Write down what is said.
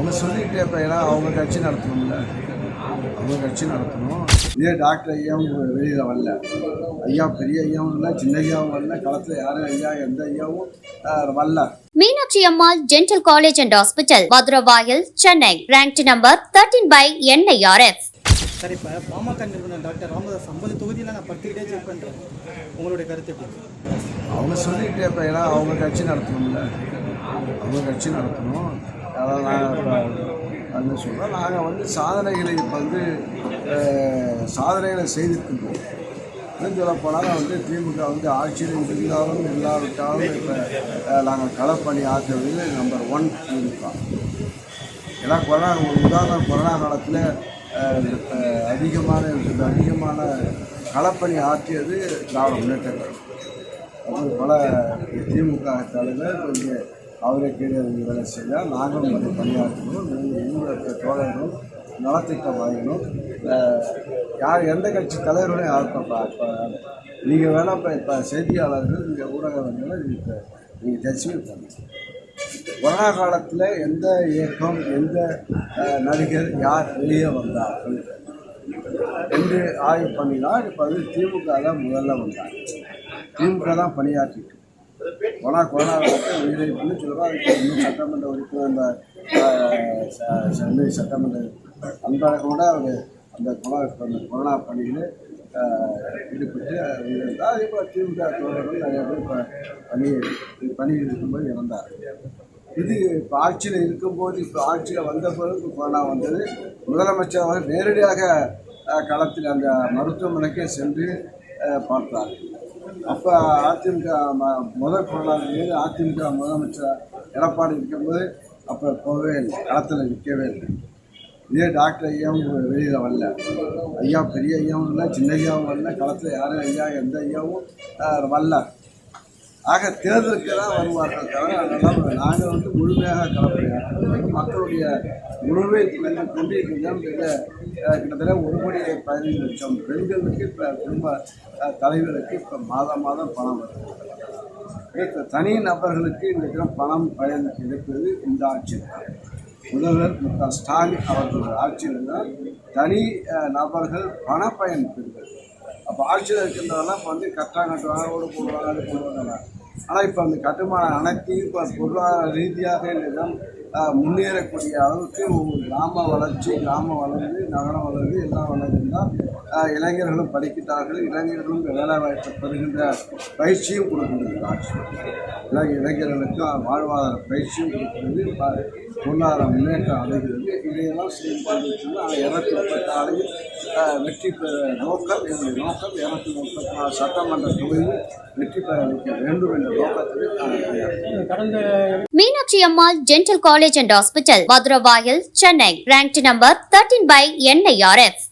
அவங்க சொல்லிக்கிட்டே இப்போ ஏன்னா அவங்க கட்சி நடத்தணும்ல. அவங்க கட்சி நடத்தணும். இதே டாக்டர் ஐயாவும் வெளியில் வரல. ஐயா பெரிய ஐயாவும் இல்லை சின்ன ஐயாவும் வரல களத்தில் யாரும் ஐயா எந்த ஐயாவும் வரல. Meenakshi Ammal dental college and hospital Maduravoyal Chennai. Ranked number 13 by NIRF sir இப்போ பாமக நிறுவனர் டாக்டர் ராமதாஸ் ஐம்பது தொகுதியில் நான் பத்துக்கிட்டே செக் பண்ணுறேன் உங்களுடைய கருத்து எப்படி? அவங்க சொல்லிக்கிட்டே இப்போ ஏன்னா அவங்க கட்சி நடத்தணும்ல. அவங்க கட்சி நடத்தணும். அதான் நாங்கள் அப்படின்னு வந்து சொல்கிறோம் நாங்கள் வந்து சாதனைகளை இப்போ வந்து சாதனைகளை செய்திருக்கின்றோம். இன்னும் சொல்ல போனால் வந்து திமுக வந்து ஆட்சியில் இருந்தாலும் இல்லாவிட்டாலும் இப்போ நாங்கள் களப்பணி ஆற்றுவதில் நம்பர் ஒன் திமுக. ஏன்னா கொரோனா ஒரு உதாரணம் கொரோனா காலத்தில் அதிகமான இருக்கிறது அதிகமான களப்பணி ஆற்றியது திராவிட முன்னேற்ற கழகம். அப்புறம் பல திமுக தலைவர் இங்கே அவரை கீழே வேலை செய்ய நாங்களும் அதை பணியாற்றணும் நீங்கள் எங்களுடைய தோழர்களும் நலத்திட்டம் வாங்கணும் யார் எந்த கட்சி தலைவர்களையும் யாருக்கும் இப்போ நீங்கள் வேணால் இப்போ இப்போ செய்தியாளர்கள் இங்கே ஊடகங்கள் இப்போ நீங்கள் ஜட்ஜ்மெண்ட் பண்ணுங்க கொரோனா காலத்தில் எந்த இயக்கம் எந்த நடிகர் யார் வெளியே வந்தார்கள் என்று ஆய்வு பண்ணினால் இப்போ வந்து திமுக தான் முதல்ல வந்தாங்க திமுக தான் பணியாற்றிட்டு கொனா கொரோனா உயிரிழப்புன்னு சொல்கிறோம் அதுக்கு இன்னும் சட்டமன்ற உறுப்பினர் அந்த ச- சென்னை சட்டமன்ற அன்பாக கூட அவர் அந்த கொரோனா அந்த கொரோனா பணியில் ஈடுபட்டு இருந்தால் அதே போல் திமுக தோழர்கள் நிறைய பேர் இப்போ பணி பணியில் இருக்கும்போது இறந்தார். இது இப்போ ஆட்சியில் இருக்கும்போது இப்போ ஆட்சியில் வந்த பிறகு கொரோனா வந்தது. முதலமைச்சர் நேரடியாக களத்தில் அந்த மருத்துவமனைக்கே சென்று பார்த்தார். அப்போ அதிமுக ம- முதல் கொரோனா அதிமுக முதலமைச்சர்? எடப்பாடி இருக்கும்போது அப்போ போகவே இல்லை. களத்தில் நிற்கவே இல்லை. இதே டாக்டர் ஐயாவும் வெளியில் வரல. ஐயா பெரிய ஐயாவும் இல்லை சின்ன ஐயாவும் வரல. களத்தில் யாரும் ஐயா எந்த ஐயாவும் வரல. ஆக தேர்தலுக்கு தான் வருவார்கள் தவிர அதெல்லாம் நாங்கள் வந்து முழுமையாக கலப்படையாகிறோம் மக்களுடைய உணர்வை கொண்டு இருக்கின்றோம் கிட்டத்தட்ட ஒரு கோடி பதினைந்து லட்சம் பெண்களுக்கு இப்போ குடும்ப தலைவருக்கு இப்போ மாதம் மாதம் பணம் வருது. தனி நபர்களுக்கு இன்றைக்கு பணம் பயன் கிடைப்பது இந்த ஆட்சியில். தான் முதல்வர் மு க ஸ்டாலின் அவர்களுடைய ஆட்சியில் தான் தனி நபர்கள் பண பயன் பெறுவது அப்போ ஆட்சியில் இருக்கின்றதெல்லாம் இப்போ வந்து கட்டாங்க கட்டுவாங்க ஓடு போடுவாங்க அது போடுவாங்க. ஆனால் இப்போ அந்த கட்டுமான அனைத்தையும் இப்போ பொருளாதார ரீதியாக நிலம் தான் முன்னேறக்கூடிய அளவுக்கு ஒரு கிராம வளர்ச்சி கிராமம் வளர்ந்து நகரம் வளர்ந்து எல்லாம் வளர்ந்துதான் இளைஞர்களும் படிக்கிறார்கள் இளைஞர்களும் வேலை வாய்ப்பை பெறுகின்ற பயிற்சியும் கொடுக்கின்றது. ஆட்சி இளைஞ இளைஞர்களுக்கு வாழ்வாதார பயிற்சியும் கொடுக்கிறது பொருளாதார முன்னேற்றம் அடைகிறது. இதையெல்லாம் செய்து இரநூத்தி முப்பத்தி வெற்றி பெற நோக்கம் என்னுடைய நோக்கம் இரநூத்தி முப்பத்தி நாலு சட்டமன்ற தொகுதியில் வெற்றி பெற வைக்க வேண்டும் என்ற நோக்கத்தில் கடந்த Meenakshi Ammal dental college college and hospital Maduravoyal Chennai rank number 13 by NIRF